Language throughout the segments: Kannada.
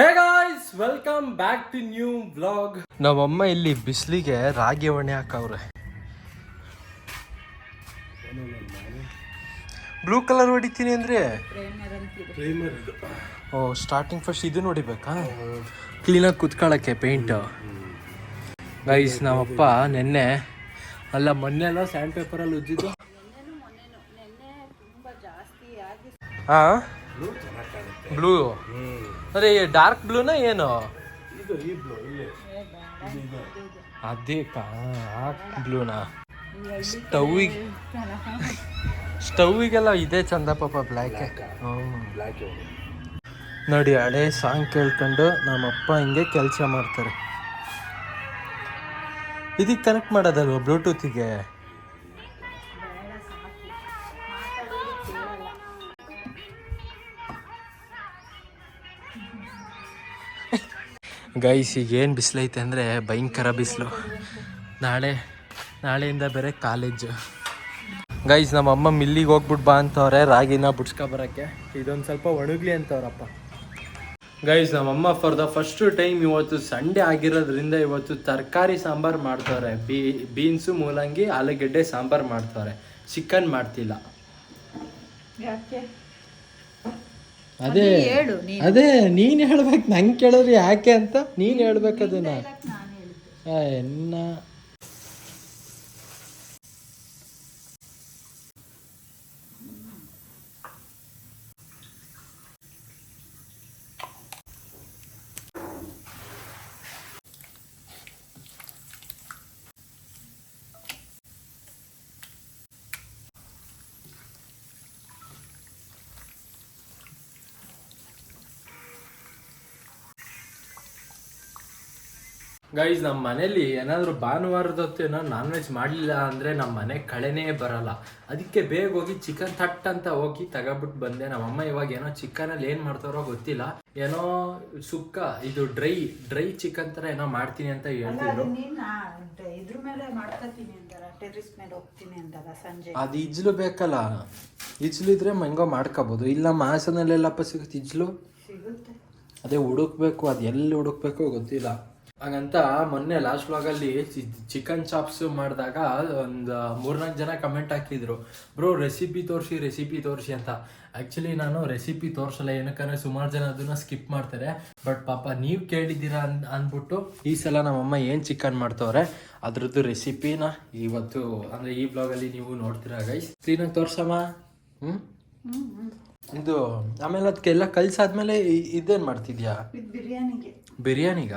Hey guys welcome back to new vlog ನಮ್ಮಮ್ಮ ಇಲ್ಲಿ ಬಿಸಿಲಿಗೆ ರಾಗಿ ಒಣೆ ಹಾಕವ್ರೆ. ಬ್ಲೂ ಕಲರ್ ಹೊಡಿತೀನಿ ಅಂದ್ರೆ? ಓ ಸ್ಟಾರ್ಟಿಂಗ್ ಫಸ್ಟ್ ಇದನ್ನ ಹೊಡಿಬೇಕಾ? ಕ್ಲೀನಾಗಿ ಕುತ್ಕೊಳಕ್ಕೆ ಪೇಂಟ್ ಗೈಸ್ ನಮ್ಮಪ್ಪ ನೆನ್ನೆ ಅಲ್ಲ ಮೊನ್ನೆ ಎಲ್ಲ ಸ್ಯಾಂಡ್ ಪೇಪರಲ್ಲಿ ಉಜ್ಜಿದ್ದು. ಹಾ ಬ್ಲೂ ಅದೇ ಡಾರ್ಕ್ ಬ್ಲೂನ ಏನು? ಅದೇ ಕಾ ಬ್ಲೂನಾ ಸ್ಟವ್ವಿಗೆ ಸ್ಟವ್ವಿಗೆಲ್ಲ ಇದೆ ಚಂದ ಪಾಪ ಬ್ಲ್ಯಾಕ್ ನೋಡಿ ಹಳೆ ಸಾಂಗ್ ಕೇಳ್ಕೊಂಡು ನಮ್ಮಪ್ಪ ಹಿಂಗೆ ಕೆಲಸ ಮಾಡ್ತಾರೆ. ಇದಕ್ಕೆ ಕನೆಕ್ಟ್ ಮಾಡೋದಲ್ವ ಬ್ಲೂಟೂತಿಗೆ ಗೈಸ್ ಈಗ ಏನು ಬಿಸಿಲೈತೆ ಅಂದರೆ ಭಯಂಕರ ಬಿಸಿಲು. ನಾಳೆ, ನಾಳೆಯಿಂದ ಬೇರೆ ಕಾಲೇಜು. ಗೈಸ್ ನಮ್ಮ ಅಮ್ಮ ಮಿಲ್ಲಿಗೆ ಹೋಗ್ಬಿಟ್ಟು ಬಾ ಅಂತವ್ರೆ, ರಾಗಿನ ಬರೋಕ್ಕೆ. ಇದೊಂದು ಸ್ವಲ್ಪ ಒಣಗ್ಲಿ ಅಂತವ್ರಪ್ಪ. ಗೈಸ್ ನಮ್ಮಮ್ಮ ಫಾರ್ ದ ಫಸ್ಟ್ ಟೈಮ್ ಇವತ್ತು ಸಂಡೇ ಆಗಿರೋದ್ರಿಂದ ಇವತ್ತು ತರಕಾರಿ ಸಾಂಬಾರು ಮಾಡ್ತವ್ರೆ. ಬೀ ಬೀನ್ಸು ಮೂಲಂಗಿ, ಆಲೂಗೆಡ್ಡೆ ಸಾಂಬಾರು ಮಾಡ್ತವ್ರೆ. ಚಿಕನ್ ಮಾಡ್ತಿಲ್ಲ. ಯಾಕೆ? ಅದೇ ಹೇಳು ನೀನು. ಅದೇ ನೀನ್ ಹೇಳ್ಬೇಕು ನಂಗೆ ಕೇಳಿದ್ರೆ ಯಾಕೆ ಅಂತ ನೀನ್ ಹೇಳ್ಬೇಕು ಅದನ್ನ. ಎನ್ನ ಗೈಸ್ ನಮ್ಮ ಮನೇಲಿ ಏನಾದರೂ ಭಾನುವಾರದ ಏನೋ ನಾನ್ ವೆಜ್ ಮಾಡಲಿಲ್ಲ ಅಂದರೆ ನಮ್ಮ ಮನೆ ಕಳೆನೇ ಬರಲ್ಲ. ಅದಕ್ಕೆ ಬೇಗ ಹೋಗಿ ಚಿಕನ್ ತಟ್ ಅಂತ ಹೋಗಿ ತಗೊಬಿಟ್ಟು ಬಂದೆ. ನಮ್ಮಮ್ಮ ಇವಾಗ ಏನೋ ಚಿಕನಲ್ಲಿ ಏನು ಮಾಡ್ತಾರೋ ಗೊತ್ತಿಲ್ಲ. ಏನೋ ಸುಕ್ಕ ಇದು ಡ್ರೈ ಡ್ರೈ ಚಿಕನ್ ಥರ ಏನೋ ಮಾಡ್ತೀನಿ ಅಂತ ಹೇಳ್ತಿದ್ರು. ನೀನು ಇದ್ರ ಮೇಲೆ ಮಾಡ್ಕೊತೀನಿ ಅಂತಾರ ಟೆರಿಸ್ ಮೇಲೆ ಹೋಗ್ತೀನಿ ಅಂತಾರ ಸಂಜೆ. ಅದು ಇಜ್ಲು ಬೇಕಲ್ಲ. ಇಜ್ಲು ಇದ್ರೆ ಹೆಂಗೋ ಮಾಡ್ಕೋಬೋದು. ಇಲ್ಲ ಮಾಸನಲ್ಲೆಲ್ಲಪ್ಪ ಸಿಗುತ್ತೆ ಇಜ್ಲು? ಸಿಗುತ್ತೆ. ಅದೇ ಹುಡುಕ್ಬೇಕು ಅದು ಎಲ್ಲಿ ಹುಡುಕ್ಬೇಕು ಗೊತ್ತಿಲ್ಲ. ಹಾಗಂತ ಮೊನ್ನೆ ಲಾಸ್ಟ್ ವ್ಲಾಗಲ್ಲಿ ಚಿಕನ್ ಚಾಪ್ಸ್ ಮಾಡಿದಾಗ ಒಂದು ಮೂರ್ನಾಲ್ಕು ಜನ ಕಮೆಂಟ್ ಹಾಕಿದ್ರು. ಬ್ರೋ ರೆಸಿಪಿ ತೋರಿಸಿ ರೆಸಿಪಿ ತೋರಿಸಿ ಅಂತ. ಆ್ಯಕ್ಚುಲಿ ನಾನು ರೆಸಿಪಿ ತೋರಿಸಲ್ಲ, ಏನಕ್ಕಂದ್ರೆ ಸುಮಾರು ಜನ ಅದನ್ನ ಸ್ಕಿಪ್ ಮಾಡ್ತಾರೆ. ಬಟ್ ಪಾಪ ನೀವು ಕೇಳಿದ್ದೀರಾ ಅನ್ ಅಂದ್ಬಿಟ್ಟು ಈ ಸಲ ನಮ್ಮಮ್ಮ ಏನು ಚಿಕನ್ ಮಾಡ್ತವ್ರೆ, ಅದ್ರದ್ದು ರೆಸಿಪಿನ ಇವತ್ತು, ಅಂದರೆ ಈ ಬ್ಲಾಗಲ್ಲಿ ನೀವು ನೋಡ್ತೀರಾ ಗೈಸ್ ಕ್ಲೀನಾಗಿ ತೋರ್ಸಮ್ಮ. ಹ್ಞೂ ಇದು ಆಮೇಲೆ ಅದಕ್ಕೆಲ್ಲ ಕಲ್ಸಾದ್ಮೇಲೆ ಇದೇನು ಇದೇನ್ ಮಾಡ್ತಿದ್ಯಾ? ಬಿರಿಯಾನಿಗೆ. ಬಿರಿಯಾನಿಗ?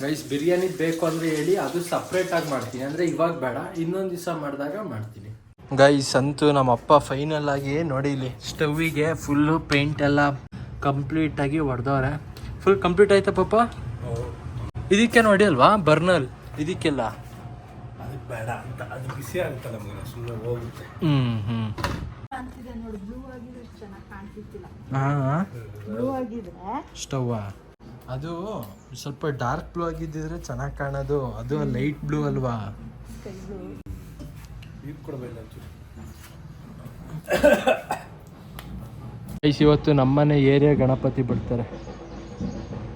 ಗೈಸ್ ಬಿರಿಯಾನಿ ಬೇಕು ಅಂದ್ರೆ ಹೇಳಿ ಅದು ಸಪ್ರೇಟ್ ಆಗಿ ಮಾಡ್ತೀನಿ. ಅಂದ್ರೆ ಇವಾಗ ಬೇಡ ಇನ್ನೊಂದು ದಿವಸ ಮಾಡಿದಾಗ ಮಾಡ್ತೀನಿ. ಗೈಸ್ ಅಂತೂ ನಮ್ಮ ಅಪ್ಪ ಫೈನಲ್ ಆಗಿ ನೋಡಿ ಇಲ್ಲಿ ಸ್ಟವ್ಗೆ ಫುಲ್ಲು ಪೇಂಟ್ ಎಲ್ಲ ಕಂಪ್ಲೀಟ್ ಆಗಿ ಹೊಡೆದವ್ರೆ ಫುಲ್ ಕಂಪ್ಲೀಟ್ ಆಯ್ತಾ ಪಾಪ? ಇದಕ್ಕೆ ನೋಡಿ ಅಲ್ವಾ ಬರ್ನಲ್ ಇದಕ್ಕೆಲ್ಲ. ಅದಕ್ಕೆ ಬೇಡ ಅಂತ ಅದು ಬಿಸಿ ಆಗುತ್ತಲ್ಲ ಮಗನ ಸುಮ್ಮನೆ ಹೋಗುತ್ತೆ. ಹ್ಮ್ ಹ್ಮ್. ಚೆನ್ನಾಗಿ ಕಾಣ್ತಿತ್ತಿಲ್ಲ ಬ್ಲೂ ಆಗಿದ್ರೆ ಸ್ಟವ್. ಅದು ಸ್ವಲ್ಪ ಡಾರ್ಕ್ ಬ್ಲೂ ಆಗಿದ್ದಿದ್ರೆ ಚೆನ್ನಾಗಿ ಕಾಣೋದು. ಅದು ಲೈಟ್ ಬ್ಲೂ ಅಲ್ವಾ? ಐಸ್ ಇವತ್ತು ನಮ್ಮನೆ ಏರಿಯಾ ಗಣಪತಿ ಬಿಡ್ತಾರೆ.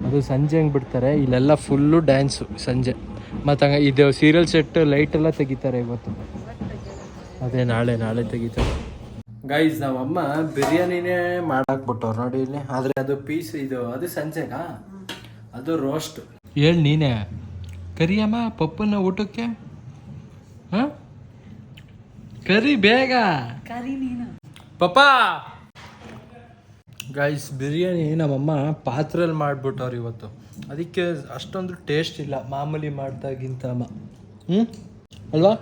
ಅದು ಸಂಜೆ ಹಂಗೆ ಬಿಡ್ತಾರೆ. ಇಲ್ಲೆಲ್ಲ ಫುಲ್ಲು ಡ್ಯಾನ್ಸು ಸಂಜೆ. ಮತ್ತು ಹಂಗೆ ಇದು ಸೀರಿಯಲ್ ಸೆಟ್ ಲೈಟ್ ಎಲ್ಲ ತೆಗಿತಾರೆ ಇವತ್ತು. ಅದೇ ನಾಳೆ ನಾಳೆ ತೆಗಿತಾರೆ. ಗೈಸ್ ನಮ್ಮಮ್ಮ ಬಿರಿಯಾನಿನೇ ಮಾಡಾಕ್ಬಿಟ್ಟವ್ರು ನೋಡಿ ಇಲ್ಲಿ. ಆದರೆ ಅದು ಪೀಸ್ ಇದು ಅದು ಸಂಜೆಗಾ ಅದು ರೋಸ್ಟ್ ಹೇಳ್ ನೀನೇ. ಕರಿಯಮ್ಮ ಪಪ್ಪನ ಊಟಕ್ಕೆ? ಹಾಂ? ಕರಿ ಬೇಗ. ಕರಿ ನೀನು. ಪಪ್ಪ! ಗೈಸ್ ಬಿರಿಯಾನಿ ನಮ್ಮಮ್ಮ ಪಾತ್ರೆಯಲ್ಲಿ ಮಾಡ್ಬಿಟ್ಟವ್ರು ಇವತ್ತು. ಅದಕ್ಕೆ ಅಷ್ಟೊಂದು ಟೇಸ್ಟ್ ಇಲ್ಲ ಮಾಮೂಲಿ ಮಾಡ್ದಾಗಿಂತ ಹ್ಞೂ ಅಲ್ವಾ?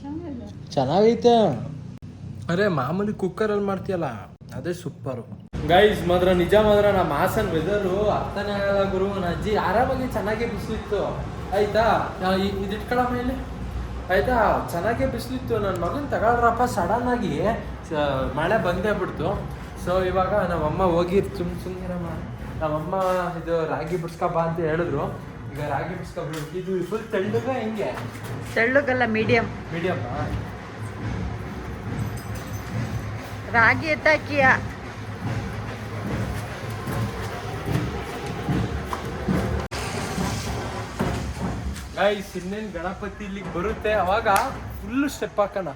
ಚೆನ್ನಾಗಿದೆ ಚೆನ್ನಾಗೈತೆ. ಅರೆ ಮಾಮೂಲಿ ಕುಕ್ಕರಲ್ಲಿ ಮಾಡ್ತೀಯಲ್ಲ ಅದೇ ಸೂಪರ್ ಗೈಸ್ ಮಾತ್ರ ನಿಜ ಮಾತ್ರ ನಮ್ಮ ಹಾಸನ್ ವೆದರು ಅರ್ಥನೇ ಆಗಲ್ಲ ಗುರು. ನನ್ನ ಅಜ್ಜಿ ಆರಾಮಾಗಿ ಚೆನ್ನಾಗಿ ಬಿಸಿಲಿತ್ತು. ಆಯ್ತಾ? ಇದಿಟ್ಕೊಳ ಮೇಲೆ ಆಯ್ತಾ? ಚೆನ್ನಾಗೇ ಬಿಸಿಲಿತ್ತು. ನನ್ನ ಮಗನ ತಗೊಳ್ರಪ್ಪ ಸಡನ್ ಆಗಿ ಸ- ಮಳೆ ಬಂದೇ ಬಿಡ್ತು. ಸೊ ಇವಾಗ ನಮ್ಮಮ್ಮ ಹೋಗಿ ಸುಮ್ ಸುಮ್ಮನೆ ನಮ್ಮಮ್ಮ ಇದು ರಾಗಿ ಬಿಡ್ಸ್ಕೊ ಬಾ ಅಂತ ಹೇಳಿದ್ರು. ಈಗ ರಾಗಿ ಬಿಡ್ಸ್ಕೊ ಬಿಡ್ಬೇಕು ಇದು ಫುಲ್ ತೆಳ್ಳಗ ಹಿಂಗೆ. ತೆಳ್ಳಗಲ್ಲ ಮೀಡಿಯಂ ಮೀಡಿಯಮ್ ರಾಗಿ ಎತ್ತಾಕಿಯ ಗೈಸ್ ಇನ್ನೇನ್ ಗಣಪತಿ ಇಲ್ಲಿಗೆ ಬರುತ್ತೆ? ಅವಾಗ ಫುಲ್ ಸ್ಟೆಪ್ ಹಾಕೋಣ.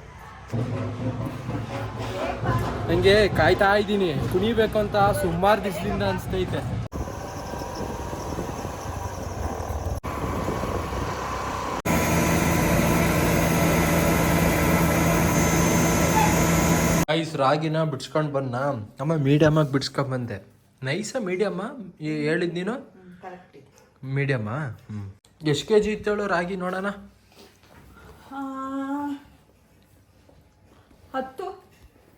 ನಂಗೆ ಕಾಯ್ತಾ ಇದ್ದೀನಿ. ಕುಣಿಬೇಕು ಅಂತ ಸುಮಾರು ದಿವಸದಿಂದ ಅನಿಸ್ತೈತೆ. ಐಸ್ ರಾಗಿನ ಬಿಡ್ಸ್ಕೊಂಡು ಬನ್ನ. ಅಮ್ಮ ಮೀಡಿಯಮ್ ಆಗಿ ಬಿಡ್ಸ್ಕೊಂಡ್ ಬಂದೆ. ನೈಸ ಮೀಡಿಯಮ್ಮ ಹೇಳಿದ್ ನೀನು? ಮೀಡಿಯಮ್ಮ ಹ್ಞೂ ಎಷ್ಟು ಕೆ ಜಿ ಇತ್ತೇಳು ರಾಗಿ ನೋಡೋಣ? ಹತ್ತು.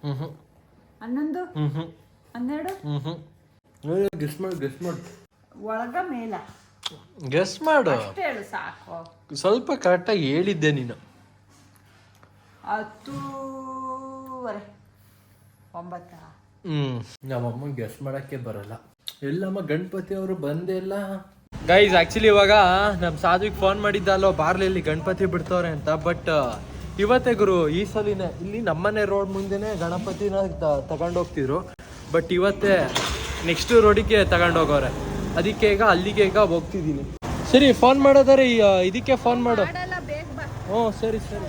ಹ್ಞೂ ಹ್ಞೂ ಹನ್ನೊಂದು? ಹ್ಞೂ ಹ್ಞೂ ಹನ್ನೆರಡು? ಹ್ಞೂ ಹ್ಞೂ ಗೆಸ್ ಮಾಡು ಗೆಸ್ ಮಾಡು. ಒಳಗ ಮೇಲ. ಗೆಸ್ ಮಾಡು. ಅಷ್ಟೇ ಹೇಳು ಸಾಕು. ಸ್ವಲ್ಪ ಕರೆಕ್ಟಾಗಿ ಹೇಳಿದ್ದೆ ನೀನು. ಹತ್ತೂವರೆ. ಒಂಬತ್ತ? ನಮ್ಮ ನಮ್ಮಮ್ಮ ಗೆಸ್ ಮಾಡಕ್ಕೆ ಬರಲ್ಲ. ಎಲ್ಲಮ್ಮ ಗಣಪತಿ ಅವರು ಬಂದೇ ಇಲ್ಲ. ಗೈಸ್ ಆಕ್ಚುಲಿ ಇವಾಗ ನಮ್ಮ ಸಾಧುಗೆ ಫೋನ್ ಮಾಡಿದ್ದಲ್ಲೋ ಬಾರ್ಲಿ ಗಣಪತಿ ಬಿಡ್ತವ್ರೆ ಅಂತ ಬಟ್ ಇವತ್ತೇ ಗುರು ಈ ಸಲಿನೇ ಇಲ್ಲಿ ನಮ್ಮನೆ ರೋಡ್ ಮುಂದೆನೇ ಗಣಪತಿನ ತಗೊಂಡ್ ಹೋಗ್ತಿದ್ರು ಬಟ್ ಇವತ್ತೇ ನೆಕ್ಸ್ಟ್ ರೋಡಿಗೆ ತಗೊಂಡ್ ಹೋಗೋರೆ ಅದಕ್ಕೆ ಈಗ ಅಲ್ಲಿಗೆ ಈಗ ಹೋಗ್ತಿದ್ದೀನಿ. ಸರಿ ಫೋನ್ ಮಾಡೋದಾರೆ ಇದಕ್ಕೆ ಫೋನ್ ಮಾಡು. ಬೇಗ ಬಾ. ಹ್ಞೂ ಸರಿ ಸರಿ.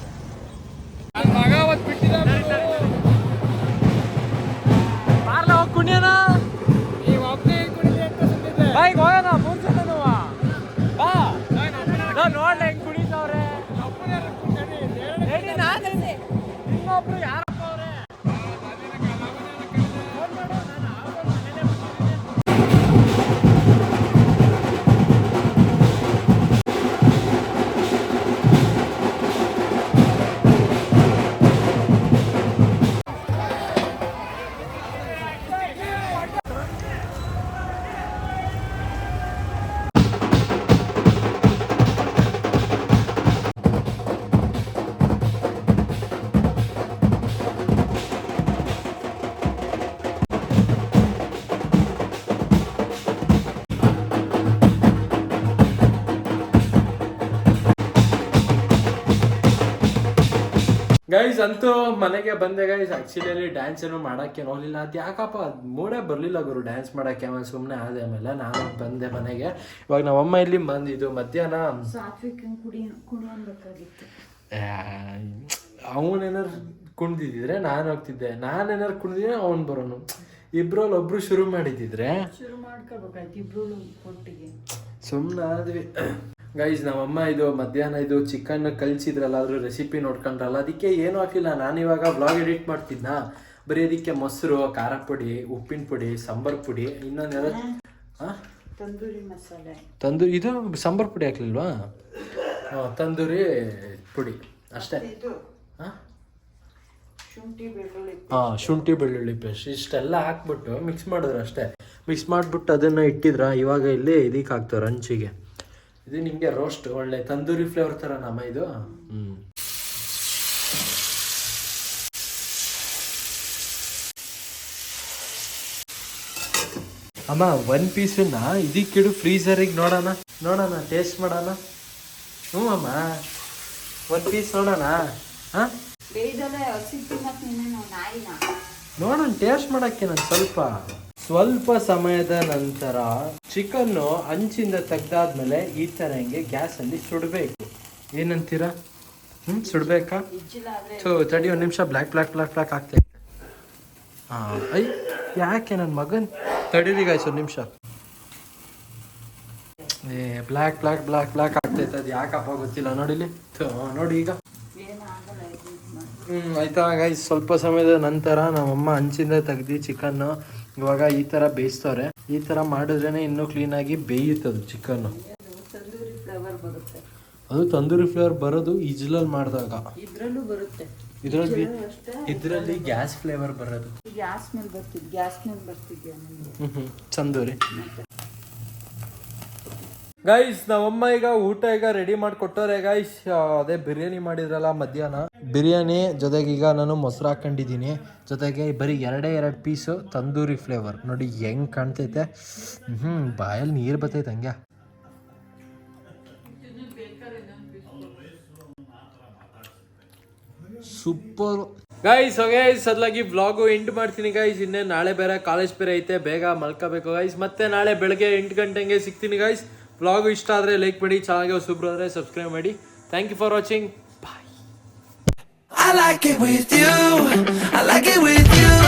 ಗೈಸ್ ಅಂತೂ ಮನೆಗೆ ಬಂದೆ ಗೈಸ್ ಆ್ಯಕ್ಚುಲಿ ಡ್ಯಾನ್ಸ್ ಏನು ಮಾಡಕ್ಕೆ ಹೋಗಲಿಲ್ಲ. ಅದು ಯಾಕಪ್ಪ? ಮೂಡೇ ಬರಲಿಲ್ಲ ಗುರು ಡ್ಯಾನ್ಸ್ ಮಾಡೋಕ್ಕೆ. ಅವನು ಸುಮ್ಮನೆ ಆದೆ. ಆಮೇಲೆ ನಾನು ಬಂದೆ ಮನೆಗೆ. ಇವಾಗ ನಮ್ಮಮ್ಮ ಇಲ್ಲಿ ಬಂದಿದ್ದು. ಮಧ್ಯಾಹ್ನ ಅವನೇನಾರು ಕುಣ್ದಿದ್ದಿದ್ರೆ ನಾನು ಹೋಗ್ತಿದ್ದೆ. ನಾನೇನಾರು ಕುಣ್ದಿದ್ರೆ ಅವ್ನು ಬರೋನು. ಇಬ್ಬರಲ್ಲಿ ಒಬ್ರು ಶುರು ಮಾಡಿದ್ದಿದ್ರೆ ಸುಮ್ಮನೆ ಆದ್ವಿ. ಗೈಸ್ ನಮ್ಮಮ್ಮ ಇದು ಮಧ್ಯಾಹ್ನ ಇದು ಚಿಕನ್ ಕಲಿಸಿದ್ರಲ್ಲ ಅದ್ರ ರೆಸಿಪಿ ನೋಡ್ಕೊಂಡ್ರಲ್ಲ ಅದಕ್ಕೆ ಏನು ಹಾಕಿಲ್ಲ. ನಾನು ಇವಾಗ ಬ್ಲಾಗ್ ಎಡಿಟ್ ಮಾಡ್ತಿದ್ನ? ಬರೀ ಅದಕ್ಕೆ ಮೊಸರು ಖಾರ ಪುಡಿ ಉಪ್ಪಿನ ಪುಡಿ ಸಾಂಬಾರ್ ಪುಡಿ ಇನ್ನೊಂದೆಲ್ಲ ಹಾಂ ತಂದೂರಿ ಮಸಾಲೆ. ತಂದು ಇದು ಸಾಂಬಾರ್ ಪುಡಿ ಹಾಕ್ಲಿಲ್ವಾ? ತಂದೂರಿ ಪುಡಿ ಅಷ್ಟೇ. ಇದು ಹಾಂ ಶುಂಠಿ ಬೆಳ್ಳುಳ್ಳಿ ಹಾಂ ಶುಂಠಿ ಬೆಳ್ಳುಳ್ಳಿ ಪೇಸ್ಟ್ ಇಷ್ಟೆಲ್ಲ ಹಾಕ್ಬಿಟ್ಟು ಮಿಕ್ಸ್ ಮಾಡಿದ್ರು ಅಷ್ಟೇ. ಮಿಕ್ಸ್ ಮಾಡಿಬಿಟ್ಟು ಅದನ್ನು ಇಟ್ಟಿದ್ರ? ಇವಾಗ ಇಲ್ಲಿ ಇದಕ್ಕೆ ಹಾಕ್ತಾರೆ ಹಂಚಿಗೆ ಇದು ನಿಮಗೆ ರೋಸ್ಟ್ ಒಳ್ಳೆ ತಂದೂರಿ ಫ್ಲೇವರ್ ಥರ ನಮ್ಮ ಇದು. ಹ್ಞೂ ಅಮ್ಮ ಒನ್ ಪೀಸನ್ನ ಇದಕ್ಕಿಡು ಫ್ರೀಸರಿಗೆ ನೋಡೋಣ. ನೋಡೋಣ ಟೇಸ್ಟ್ ಮಾಡೋಣ. ಹ್ಞೂ ಅಮ್ಮ. ಒನ್ ಪೀಸ್ ನೋಡೋಣ. ಹಾಂ? ನೋಡೋಣ ಟೇಸ್ಟ್ ಮಾಡೋಕ್ಕೆ ನಾನು ಸ್ವಲ್ಪ. ಸ್ವಲ್ಪ ಸಮಯದ ನಂತರ ಚಿಕನ್ನು ಅಂಚಿಂದ ತೆಗ್ದಾದ್ಮೇಲೆ ಈ ಥರ ಹಿಂಗೆ ಗ್ಯಾಸಲ್ಲಿ ಸುಡಬೇಕು. ಏನಂತೀರಾ? ಹ್ಞೂ ಸುಡಬೇಕಾ? ಸೊ ತಡಿ ಒಂದು ನಿಮಿಷ, ಬ್ಲ್ಯಾಕ್ ಬ್ಲ್ಯಾಕ್ ಬ್ಲ್ಯಾಕ್ ಬ್ಲ್ಯಾಕ್ ಆಗ್ತೈತೆ ಹಾಂ ಐ, ಯಾಕೆ ನನ್ನ ಮಗನ್? ತಡೀರಿ ಗಾಯ್ಸ್ ಒಂದು ನಿಮಿಷ. ಏ, ಬ್ಲ್ಯಾಕ್ ಬ್ಲ್ಯಾಕ್ ಬ್ಲ್ಯಾಕ್ ಬ್ಲ್ಯಾಕ್ ಆಗ್ತೈತೆ ಅದು ಯಾಕಪ್ಪ ಗೊತ್ತಿಲ್ಲ ನೋಡಿಲಿ ನೋಡಿ ಈಗ. ಹ್ಞೂ ಆಯ್ತಾ ಗೈಸ್ ಸ್ವಲ್ಪ ಸಮಯದ ನಂತರ ನಮ್ಮಮ್ಮ ಹಂಚಿಂದ ತೆಗ್ದು ಚಿಕನ್ನು ಇವಾಗ ಈ ಥರ ಬೇಯಿಸ್ತವ್ರೆ. ಈ ತರ ಮಾಡಿದ್ರೇ ಇನ್ನೂ ಕ್ಲೀನ್ ಆಗಿ ಬೇಯುತ್ತದು ಚಿಕನ್ ಅದು ತಂದೂರಿ ಫ್ಲೇವರ್ ಬರುತ್ತೆ ಅದು ತಂದೂರಿ ಫ್ಲೇವರ್ ಬರೋದು ಇಜ್ಲಲ್ಲಿ ಮಾಡಿದಾಗ. ಇದ್ರಲ್ಲೂ ಬರುತ್ತೆ. ಇದರಲ್ಲಿ ಇದರಲ್ಲಿ ಗ್ಯಾಸ್ ಫ್ಲೇವರ್ ಬರೋದು. ಗ್ಯಾಸ್ ಮೇಲೆ ಬರ್ತಿದ್ ಗ್ಯಾಸ್ ಮೇಲೆ ಬರ್ತಿದ್ಯಾ ನನಗೆ ಹ್ಮ್ ಹ್ಮ್ ತಂದೂರಿ. ಗೈಸ್ ನಮ್ಮಮ್ಮ ಈಗ ಊಟ ಈಗ ರೆಡಿ ಮಾಡಿಕೊಟ್ಟವ್ರೆ ಗೈಸ್ ಅದೇ ಬಿರಿಯಾನಿ ಮಾಡಿದ್ರಲ್ಲ ಮಧ್ಯಾಹ್ನ. ಬಿರಿಯಾನಿ ಜೊತೆಗೆ ಈಗ ನಾನು ಮೊಸರು ಹಾಕೊಂಡಿದ್ದೀನಿ ಜೊತೆಗೆ ಬರೀ ಎರಡೇ ಎರಡು ಪೀಸು ತಂದೂರಿ ಫ್ಲೇವರ್ ನೋಡಿ, ಹೆಂಗ್ ಕಾಣ್ತೈತೆ. ಹ್ಞೂ ಬಾಯಲ್ಲಿ ನೀರು ಬರ್ತೈತೆ ಹಂಗೆ. ಸೂಪರ್ ಗೈಸ್ ಗೈಸ್ ಅದ್ಲಾಗಿ ವ್ಲಾಗು ಎಂಡ್ ಮಾಡ್ತೀನಿ ಗೈಸ್ ಇನ್ನೇ ನಾಳೆ ಬೇರೆ ಕಾಲೇಜ್ ಬೇರೆ ಐತೆ. ಬೇಗ ಮಲ್ಕೋಬೇಕು ಗೈಸ್ ಮತ್ತೆ ನಾಳೆ ಬೆಳಗ್ಗೆ ಎಂಟು ಗಂಟೆಗೆ ಸಿಗ್ತೀನಿ ಗೈಸ್ ವ್ಲಾಗು ಇಷ್ಟ ಆದರೆ ಲೈಕ್ ಮಾಡಿ ಚಾನಲ್ಗೆ ಹೊಸಬ್ರು ಆದರೆ ಸಬ್ಸ್ಕ್ರೈಬ್ ಮಾಡಿ thank you for watching bye I like it with you. I like it with you.